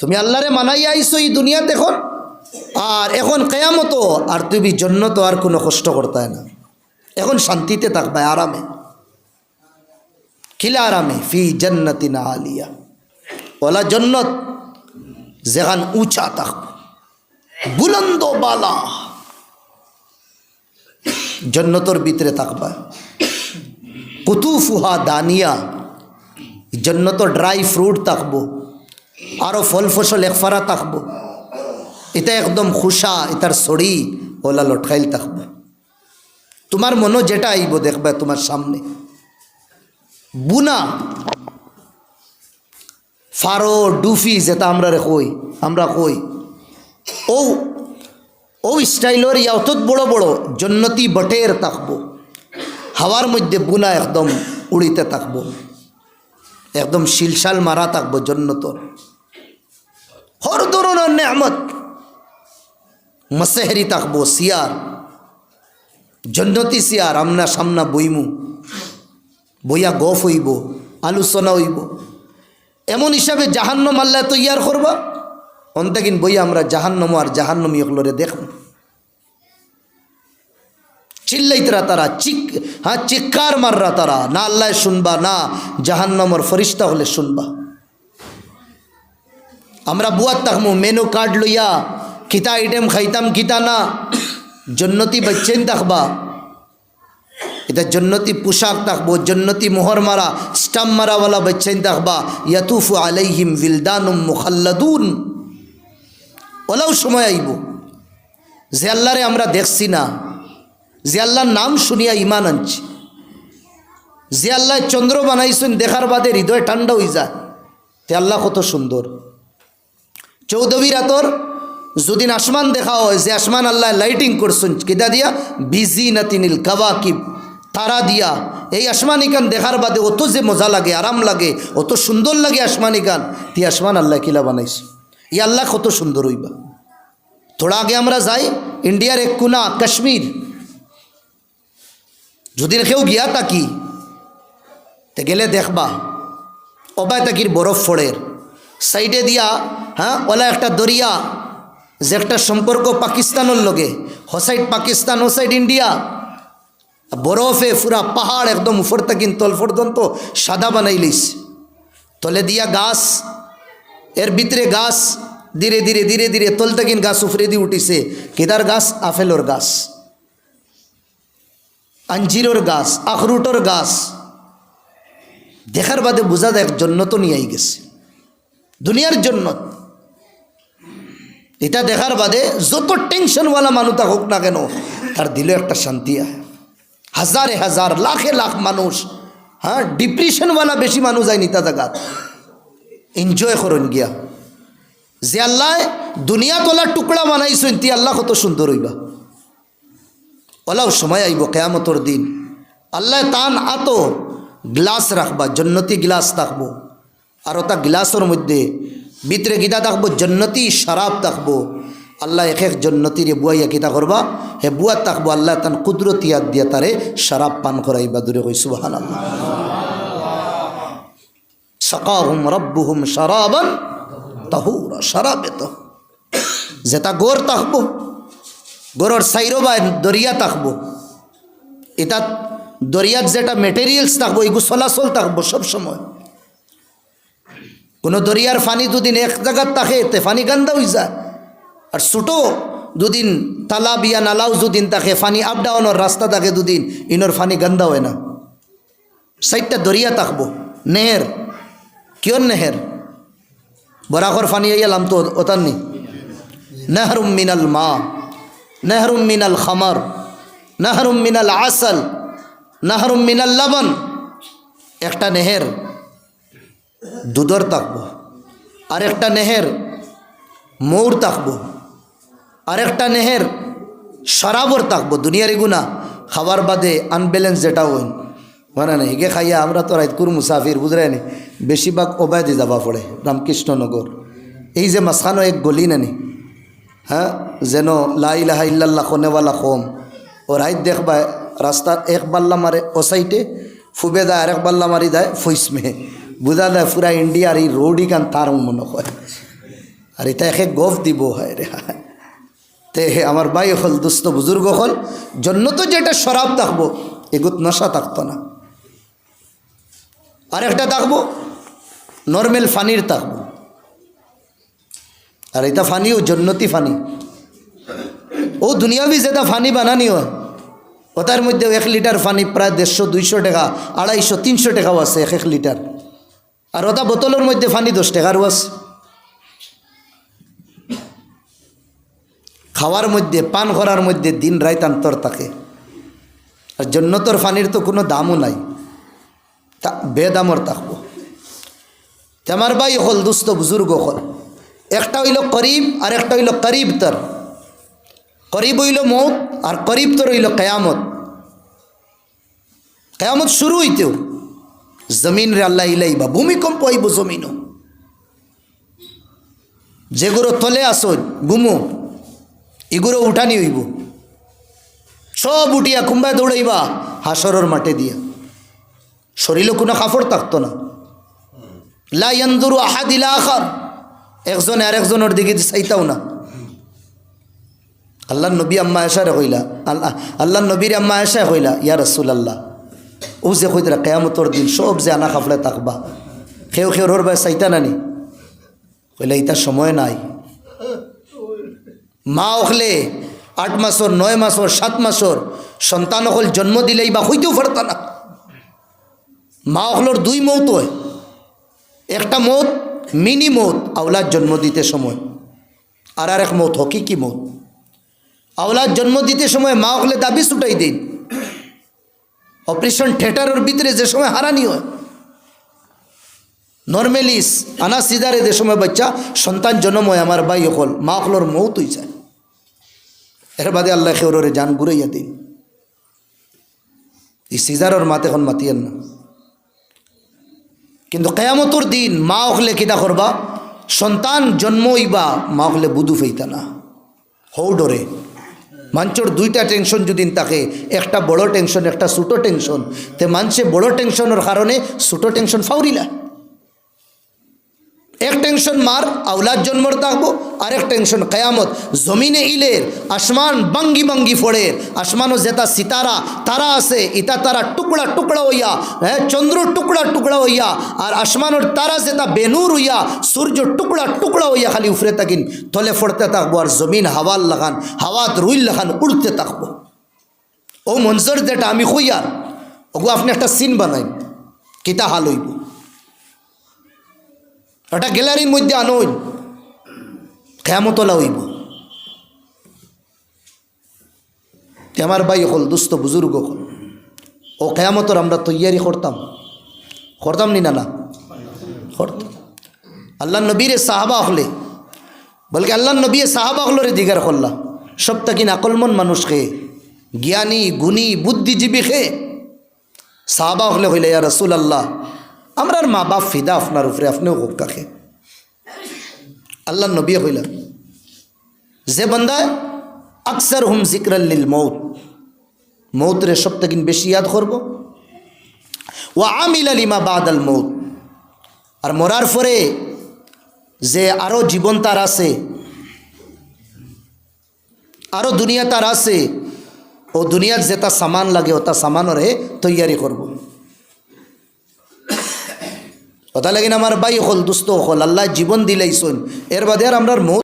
তুমি আল্লাহরে মানাই আইছো এই দুনিয়াতে এখন। আর এখন কেয়ামত আর তুমি জন্য তো আর কোনো কষ্ট করতে না। এখন শান্তিতে থাকবে আরামে। খিলা আরামে? ফি জন্নতি না আলিয়া। ওলা জন্নত যেখান উঁচা থাকবে। বুলন্দ বালা। জন্নতর ভিতরে থাকবা। কুতুফুহা দানিয়া। জন্নত ড্রাই ফ্রুট থাকব। আরও ফল ফসল একফারা থাকব। এটা একদম খুশা, এটার সড়ি ওলা লটকাইল থাকব। তোমার মনো যেটা আইব দেখবে তোমার সামনে। বুনা, ফারো, ডুফি যেটা আমরা কই আমরা কই। ও ও স্টাইলর ইয়া অত বড় বড়, জন্নতি বটের থাকব। হাওয়ার মধ্যে বুনা একদম উড়িতে থাকব। একদম শিলশাল মারা থাকব জন্নতর হর ধরনের নেমত মসেহরি থাকব সিয়ার। জন্নতি সিয়ার, আমনা সামনা বইমু। বইয়া গফ হইব, আলোচনা হইব। এমন হিসাবে জাহান্নম আল্লাহ তৈয়ার করবা, অন্তাকিন বইয়া আমরা জাহান্নম আর জাহান্নমি ওগুলোরে দেখব। চিল্লাইতরা তারা, চিক হ্যাঁ চিৎকার মাররা তারা, না আল্লাহ শুনবা, না জাহান্নমর ফরিস্তা হলে শুনবা। আমরা বুয়াত তাকমু মেনু কার্ড লইয়া, কিতা আইটেম খাইতাম, কিতা না, জন্নতি বাচ্চেন থাকবা এটা জন্নতি পোশাক থাকব জন্নতি মোহর মারা, স্টাম্প মারাওয়ালা বাচ্চেন থাকবা ইয়াতুফু আলাইহিম বিলদানুম মুখাল্লাদুন। ওলাও সময় আইব। যে আল্লাহরে আমরা দেখছি না, যে আল্লাহর নাম শুনিয়া ইমান আনছি। যে আল্লাহ চন্দ্র বানাইছেন, দেখার বাদে হৃদয় ঠান্ডা হয়ে যায়। তে আল্লাহ কত সুন্দর। চৌদবী রাতর যদিন আসমান দেখা হয়, যে আসমান আল্লাহ লাইটিং করছেন, কিদা দিয়া? বিজি নাতিনিল কাবাকিব তারা দিয়া। এই আসমানিকান দেখার বাদে অত যে মজা লাগে, আরাম লাগে, অত সুন্দর লাগে আসমানিকান তি আসমান আল্লাহ কিলা বানাইছে। ই আল্লাহ কত সুন্দর হইবা। থোড়া আগে আমরা যাই, ইন্ডিয়ার এক কুনা, কাশ্মীর। যদি কেউ গিয়া তাকি তে গেলে দেখবা অবায় তাকির বরফ ফড়ের। সাইডে দিয়া হ্যাঁ ওলা একটা দরিয়া যে একটা সম্পর্ক পাকিস্তানের লগে। হ সাইড পাকিস্তান ও সাইড ইন্ডিয়া। বরফে পুরা পাহাড় একদম উপর তাকিন তল পর্যন্ত সাদা বানাই লইস তলে দিয়া গাছ, এর ভিতরে গাছ, ধীরে ধীরে ধীরে ধীরে তল তাকিন গাছ উফরে দিয়ে উঠিছে। কেদার গাছ আপেলর গাছ। আঞ্জিরোর গাছ, আখরুটর গাছ। দেখার বাদে বোঝা দেখ জন্নত নিয়ে গেছে। দুনিয়ার জন্য। এটা দেখার বাদে যত টেনশনওয়ালা মানুষ হোক না কেন, তার দিলে একটা শান্তি আয় হাজারে হাজার, লাখে লাখ মানুষ হ্যাঁ ডিপ্রেশনওয়ালা বেশি মানুষ যায় নিতা জায়গাত এনজয় করুন গিয়া। যে আল্লাহ দুনিয়া তোলার টুকরা বানাইছেন, তি আল্লাহ কত সুন্দর হইবা। ওলাও সময় আইব, কেয়ামতর দিন। আল্লাহ তান আত গ্লাস রাখবা, জন্নতি গ্লাস থাকব আর ওটা গ্লাসের মধ্যে। ভিতরে গীতা থাকব, জন্নতি শরাব থাকব। আল্লাহ এক এক জন্নতির বুয়াইয়া কিতা করবা। হে বুয়া থাকব, আল্লাহ তান কুদরতি আদ দিয়া তারে শরাব পান করাইবা দূরে কই সুবাহান আল্লাহ সকাহুম রব্বুহুম শরাবান তাহুরা, শরাবে তো। যেটা গোর থাকব, গোরর সাইরো বা দরিয়া থাকব। এটা দরিয়ার যেটা মেটেরিয়ালস থাকব এগুলো চলাচল থাকব সবসময় কোনো দরিয়ার ফানি দুদিন এক জায়গার থাকে তে ফানি গান্দা হয়ে যায়। আর ছোটো দুদিন তালাব ইয়া নালাও দুদিন থাকে ফানি আপ ডাউনের রাস্তা থাকে দুদিন ইনোর ফানি গান্দা হয় না। সাইডটা দরিয়া থাকব নেহের। কিয়র নেহের? বরাকর ফানি আইয়ালাম তো ওতার নি নেহরুম মিনাল মা, নেহরুম মিনাল খামার, নাহরুম মিনাল আসল, নাহরুম মিনাল লবণ একটা নেহের। দুধর থাকব আর একটা নেহের মৌর থাকব আর একটা নেহের শরাবর থাকব দুনিয়ার এগুনা খাবার বাদে আনব্যালেন্স যেটা হইন মানে না হিগে খাইয়া আমরা তো রাইতকুর মুসাফির নি? বেশিরভাগ ওবায়দে যাবা পড়ে, রামকৃষ্ণনগর। এই যে মাঝখানো এক গলি নানি হ্যাঁ? যেন লাই লাহা ইল্লাল্লাহ খনেওয়ালা কম। ও রাইত দেখবা রাস্তার এক বাল্লা মারে ও সাইডে, ফুবে দেয় আরেক বাল্লা মারি দেয়, ফুইসমে। বুঝা দেয় পুরা ইন্ডিয়ার এই রোডই কান তার মনে হয়। আর এটা একে গফ দিব হয় রে। তে আমার ভাই হল দুস্থ বুজুর্গ হল, জন্য তো যেটা শরাব থাকব, এগুত নশা থাকতো না। আর একটা থাকব, নর্মেল ফানির থাকব। আর এটা ফানিও জন্নতি ফানি। ও দুনিয়াবি যেটা ফানি বানানি হয়, ওটার মধ্যে এক লিটার ফানি প্রায় দেড়শো, দুইশো টাকা, আড়াইশো, তিনশো টাকাও আছে এক এক লিটার। আর ওটা বোতলের মধ্যে ফানি দশ টাকারও আছে খাওয়ার মধ্যে, পান করার মধ্যে দিন রাত অন্তর থাকে। আর জন্নতর ফানির তো কোনো দামও নাই। তা বেদামর থাকব তে আমার ভাই হল, দুস্থ বুজুর্গ হল। একটা হইল করিব আর একটা হইল করিব তর। করিব হইল মৌত আর করিব তোর হইল কেয়ামত। কেয়ামত শুরু হইতেও। জমিন রে আল্লাহ ইলাইবা, ভূমিকম্প হইব জমিনও যেগুলো তলে আসো, গুমো এগুলো উঠানি হইব। সব উঠিয়া কুম্বায় দৌড়াইবা, হাসরের মাঠে দিয়া। শরীরে কোনো কাপড় থাকতো না। লা ইয়ান্দুরু আহাদিলা আখার। একজন আর একজনের দিকে চাইতাও না। আল্লাহ নবী আম্মা এসারে কইলা, আল্লাহ আল্লাহ নবীর আম্মা এসা কইলা, ইয়া রসুল আল্লাহ ও যে কইতরা কেয়ামতর দিন সব যে আনা খাফলে থাকবা খেউ খেউ রোর বাই চাইতা নানি কইলা ইতার সময় নাই মা অখলে আট মাসর নয় মাসর সাত মাসর সন্তান অকল জন্ম দিলেই বা হইতেও পারতা না মা অকলর দুই মৌত হয় একটা মৌত মিনি মৌত আওলাদ জন্ম দিতে সময় আর আর এক মৌত হকিকি মৌত আওলাদ জন্ম দিতে সময় মা অকলে দাবি ছুটাই দিন অপারেশন থিয়েটারের ভিতরে যে সময় হারানি হয় নর্মেলিস আনা সিদারে যে সময় বাচ্চা, সন্তান জন্ম হয় আমার ভাই অকল, মা অকলর মৌত হয়ে যায়। এর বাদে আল্লাহ খেউরে জান ঘুরাইয়া দিন। এই সিজারর মাতে এখন মাতিয়ান না। কিন্তু কেয়ামতর দিন মা অকলে কিতা করবা, সন্তান জন্ম হইবা, মা অকলে বুধু ফেইতা না। হৌ ডরে। মানুষের দুইটা টেনশন যদি থাকে, একটা বড় টেনশন একটা ছোটো টেনশন তে মানুষে বড় টেনশনের কারণে ছোটো টেনশন ফাউরিলা। এক টেনশন মার আউলাদ জন্মর থাকব আরেক টেনশন কেয়ামত। জমিনে ইলের, আসমান বাঙ্গি বাঙ্গি ফোড়ের, আসমানও যেটা সিতারা, তারা আছে ইতা তারা টুকরা টুকরা হইয়া হ্যাঁ চন্দ্র টুকরা টুকরা হইয়া, আর আসমানোর তারা যেটা বেনুর হইয়া, সূর্য টুকরা টুকরা হইয়া খালি উফরে থাকিন তলে ফোড়তে থাকব আর জমিন হাওয়ার লাগান, হাওয়াত রুইল লাগান, উড়তে থাকব ও মঞ্জর যেটা, আমি হইয়ার, ওগো আপনি একটা সিন বানাইন, কিতা হাল হইব? ওটা গ্যালারির মধ্যে আনোই কেমতলা হইব। আমার ভাই হল, দুস্থ বুজুর্গ হল। ও কেয়ামতর আমরা তৈয়ারি করতাম। করতাম নি না না? করতাম। আল্লাহ নবীরে সাহাবা হলে, বলকে আল্লাহ নবী সাহাবা হলরে দিগার করলা। সব তাকিন আকলমন মানুষকে? জ্ঞানী, গুণী, বুদ্ধিজীবী খে সাহাবা হলে হইলে, ইয়া রসুল আল্লাহ আমরার মা বাপ ফিদা আপনার উপরে, আপনিও হোক কাকে আল্লাহ নবী হইলা। যে বান্দায় আকসার হুম জিক্রাল্লিল মৌত মৌতরে সপ্তাহিন বেশি ইয়াদ করব। ও আমিল আলিমা বাদ আল মৌত আর মরার পরে যে আরও জীবন তার আছে আরও দুনিয়া তার আছে, ও দুনিয়ার যেটা সামান লাগে ওটা সামানরে তৈয়ারি করব। কথা লাগিন আমার বাই হল দুস্থ হল, আল্লাহ জীবন দিলেই শোন এর বাদে আর আমরা মৌ